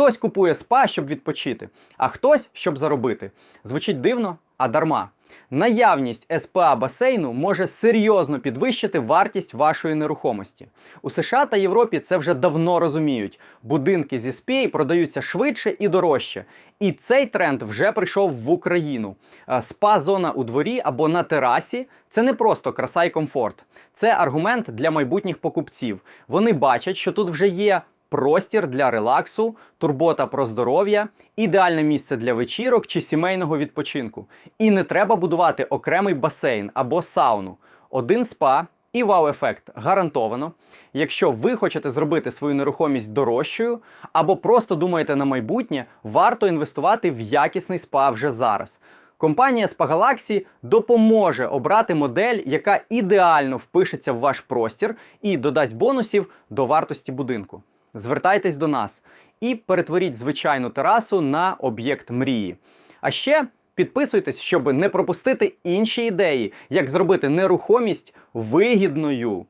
Хтось купує спа, щоб відпочити, а хтось, щоб заробити. Звучить дивно, а дарма. Наявність СПА басейну може серйозно підвищити вартість вашої нерухомості. У США та Європі це вже давно розуміють. Будинки зі СПА продаються швидше і дорожче. І цей тренд вже прийшов в Україну. Е, Спа-зона у дворі або на терасі це не просто краса і комфорт. Це аргумент для майбутніх покупців. Вони бачать, що тут вже є простір для релаксу, турбота про здоров'я, ідеальне місце для вечірок чи сімейного відпочинку. І не треба будувати окремий басейн або сауну. Один спа і вау-ефект гарантовано. Якщо ви хочете зробити свою нерухомість дорожчою або просто думаєте на майбутнє, варто інвестувати в якісний спа вже зараз. Компанія Spa Galaxy допоможе обрати модель, яка ідеально впишеться в ваш простір і додасть бонусів до вартості будинку. Звертайтесь до нас і перетворіть звичайну терасу на об'єкт мрії. А ще підписуйтесь, щоб не пропустити інші ідеї, як зробити нерухомість вигідною.